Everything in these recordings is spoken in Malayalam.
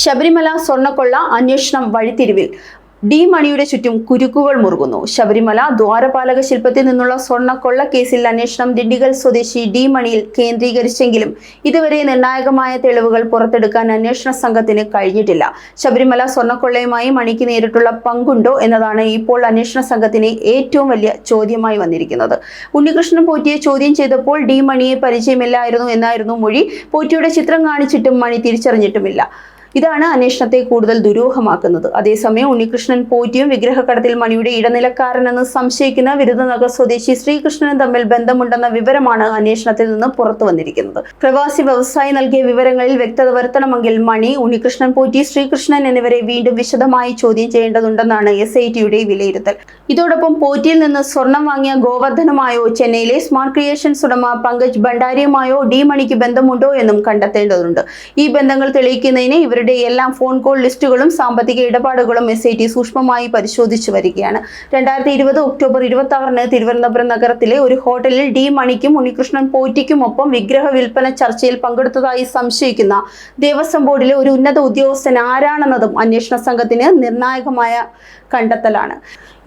ശബരിമല സ്വർണക്കൊള്ള അന്വേഷണം വഴിത്തിരിവിൽ. ഡി മണിയുടെ ചുറ്റും കുരുക്കുകൾ മുറുകുന്നു. ശബരിമല ദ്വാരപാലക ശില്പത്തിൽ നിന്നുള്ള സ്വർണക്കൊള്ള കേസിൽ അന്വേഷണം ദിണ്ടിഗൽ സ്വദേശി ഡി മണിയിൽ കേന്ദ്രീകരിച്ചെങ്കിലും ഇതുവരെ നിർണായകമായ തെളിവുകൾ പുറത്തെടുക്കാൻ അന്വേഷണ സംഘത്തിന് കഴിഞ്ഞിട്ടില്ല. ശബരിമല സ്വർണക്കൊള്ളയുമായി മണിക്ക് നേരിട്ടുള്ള പങ്കുണ്ടോ എന്നതാണ് ഇപ്പോൾ അന്വേഷണ സംഘത്തിന് ഏറ്റവും വലിയ ചോദ്യമായി വന്നിരിക്കുന്നത്. ഉണ്ണികൃഷ്ണൻ പോറ്റിയെ ചോദ്യം ചെയ്തപ്പോൾ ഡി മണിയെ പരിചയമില്ലായിരുന്നു എന്നായിരുന്നു മൊഴി. പോറ്റിയുടെ ചിത്രം കാണിച്ചിട്ടും മണി തിരിച്ചറിഞ്ഞിട്ടുമില്ല. ഇതാണ് അന്വേഷണത്തെ കൂടുതൽ ദുരൂഹമാക്കുന്നത്. അതേസമയം ഉണ്ണികൃഷ്ണൻ പോറ്റിയും വിഗ്രഹക്കടത്തിൽ മണിയുടെ ഇടനിലക്കാരനെന്ന് സംശയിക്കുന്ന വിരുദ്ധനഗർ സ്വദേശി ശ്രീകൃഷ്ണനും തമ്മിൽ ബന്ധമുണ്ടെന്ന വിവരമാണ് അന്വേഷണത്തിൽ നിന്ന് പുറത്തു വന്നിരിക്കുന്നത്. പ്രവാസി വ്യവസായി നൽകിയ വിവരങ്ങളിൽ വ്യക്തത വരുത്തണമെങ്കിൽ മണി ഉണ്ണികൃഷ്ണൻ പോറ്റി ശ്രീകൃഷ്ണൻ എന്നിവരെ വീണ്ടും വിശദമായി ചോദ്യം ചെയ്യേണ്ടതുണ്ടെന്നാണ് എസ് ഐ ടിയുടെ വിലയിരുത്തൽ. ഇതോടൊപ്പം പോറ്റിയിൽ നിന്ന് സ്വർണം വാങ്ങിയ ഗോവർദ്ധനുമായോ ചെന്നൈയിലെ സ്മാർട്ട് ക്രിയേഷൻസ് ഉടമ പങ്കജ് ഭണ്ഡാരിയുമായോ ഡി മണിക്ക് ബന്ധമുണ്ടോ എന്നും കണ്ടെത്തേണ്ടതുണ്ട്. ഈ ബന്ധങ്ങൾ തെളിയിക്കുന്നതിന് ഇവരുടെ എല്ലാം ഫോൺ കോൾ ലിസ്റ്റുകളും സാമ്പത്തിക ഇടപാടുകളും എസ് ഐ ടി സൂക്ഷ്മമായി പരിശോധിച്ചു വരികയാണ്. രണ്ടായിരത്തി ഇരുപത് ഒക്ടോബർ ഇരുപത്തി ആറിന് തിരുവനന്തപുരം നഗരത്തിലെ ഒരു ഹോട്ടലിൽ ഡി മണിക്കും ഉണ്ണികൃഷ്ണൻ പോറ്റിക്കുമൊപ്പം വിഗ്രഹ വിൽപ്പന ചർച്ചയിൽ പങ്കെടുത്തതായി സംശയിക്കുന്ന ദേവസ്വം ബോർഡിലെ ഒരു ഉന്നത ഉദ്യോഗസ്ഥൻ ആരാണെന്നതും അന്വേഷണ സംഘത്തിന് നിർണായകമായ കണ്ടെത്തലാണ്.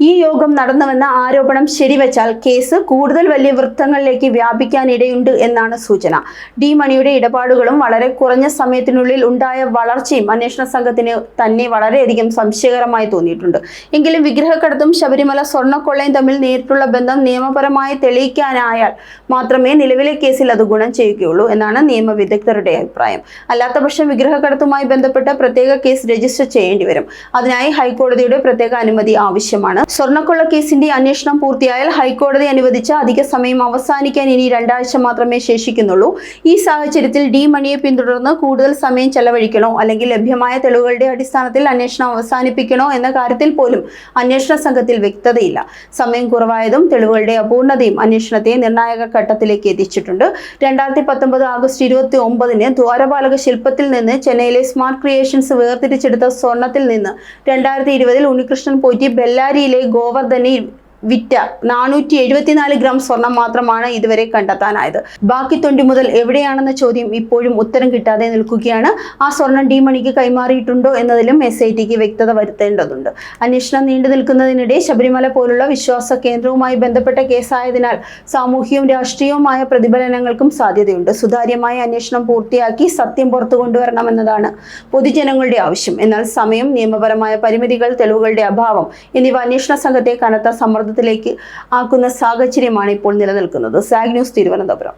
ഈ യോഗം നടന്നുവെന്ന ആരോപണം ശരിവച്ചാൽ കേസ് കൂടുതൽ വലിയ വൃത്തങ്ങളിലേക്ക് വ്യാപിക്കാനിടയുണ്ട് എന്നാണ് സൂചന. ഡി മണിയുടെ ഇടപാടുകളും വളരെ കുറഞ്ഞ സമയത്തിനുള്ളിൽ ഉണ്ടായ വളർച്ചയും അന്വേഷണ സംഘത്തിന് തന്നെ വളരെയധികം സംശയകരമായി തോന്നിയിട്ടുണ്ട്. എങ്കിലും വിഗ്രഹക്കടത്തും ശബരിമല സ്വർണക്കൊള്ളയും തമ്മിൽ നേരിട്ടുള്ള ബന്ധം നിയമപരമായി തെളിയിക്കാനായാൽ മാത്രമേ നിലവിലെ കേസിൽ അത് ഗുണം ചെയ്യുകയുള്ളൂ എന്നാണ് നിയമ വിദഗ്ധരുടെ അഭിപ്രായം. അല്ലാത്ത പക്ഷം വിഗ്രഹക്കടത്തുമായി ബന്ധപ്പെട്ട പ്രത്യേക കേസ് രജിസ്റ്റർ ചെയ്യേണ്ടി വരും. അതിനായി ഹൈക്കോടതിയുടെ പ്രത്യേക അനുമതി ആവശ്യമാണ്. സ്വർണക്കൊള്ള കേസിന്റെ അന്വേഷണം പൂർത്തിയായാൽ ഹൈക്കോടതി അനുവദിച്ച അധിക സമയം അവസാനിക്കാൻ ഇനി രണ്ടാഴ്ച മാത്രമേ ശേഷിക്കുന്നുള്ളൂ. ഈ സാഹചര്യത്തിൽ ഡി മണിയെ പിന്തുടർന്ന് കൂടുതൽ സമയം ചെലവഴിക്കണോ അല്ലെങ്കിൽ ലഭ്യമായ തെളിവുകളുടെ അടിസ്ഥാനത്തിൽ അന്വേഷണം അവസാനിപ്പിക്കണോ എന്ന കാര്യത്തിൽ പോലും അന്വേഷണ സംഘത്തിൽ വ്യക്തതയില്ല. സമയം കുറവായതും തെളിവുകളുടെ അപൂർണതയും അന്വേഷണത്തെ നിർണായക ഘട്ടത്തിലേക്ക് എത്തിച്ചിട്ടുണ്ട്. രണ്ടായിരത്തി പത്തൊമ്പത് ആഗസ്റ്റ് ഇരുപത്തി ഒമ്പതിന് ദ്വാരപാലക ശില്പത്തിൽ നിന്ന് ചെന്നൈയിലെ സ്മാർട്ട് ക്രിയേഷൻസ് വേർതിരിച്ചെടുത്ത സ്വർണത്തിൽ നിന്ന് രണ്ടായിരത്തി ഇരുപതിൽ ഉണ്ണികൃഷ്ണൻ പോറ്റി ബെല്ലാരിയിലെ ഗോവർദ്ധനെ വിറ്റ നാനൂറ്റി എഴുപത്തിനാല് ഗ്രാം സ്വർണം മാത്രമാണ് ഇതുവരെ കണ്ടെത്താനായത്. ബാക്കി തൊണ്ടി മുതൽ എവിടെയാണെന്ന ചോദ്യം ഇപ്പോഴും ഉത്തരം കിട്ടാതെ നിൽക്കുകയാണ്. ആ സ്വർണം ഡി മണിക്ക് കൈമാറിയിട്ടുണ്ടോ എന്നതിലും എസ് ഐ ടിക്ക് വ്യക്തത വരുത്തേണ്ടതുണ്ട്. അന്വേഷണം നീണ്ടു നിൽക്കുന്നതിനിടെ ശബരിമല പോലുള്ള വിശ്വാസ കേന്ദ്രവുമായി ബന്ധപ്പെട്ട കേസായതിനാൽ സാമൂഹ്യവും രാഷ്ട്രീയവുമായ പ്രതിഫലനങ്ങൾക്കും സാധ്യതയുണ്ട്. സുതാര്യമായ അന്വേഷണം പൂർത്തിയാക്കി സത്യം പുറത്തു കൊണ്ടുവരണമെന്നതാണ് പൊതുജനങ്ങളുടെ ആവശ്യം. എന്നാൽ സമയം നിയമപരമായ പരിമിതികൾ തെളിവുകളുടെ അഭാവം എന്നിവ അന്വേഷണ സംഘത്തെ കനത്ത സമ്മർദ്ദത്തിലേക്ക് ആക്കുന്ന സാഹചര്യമാണ് ഇപ്പോൾ നിലനിൽക്കുന്നത്. സാഗ് ന്യൂസ് തിരുവനന്തപുരം.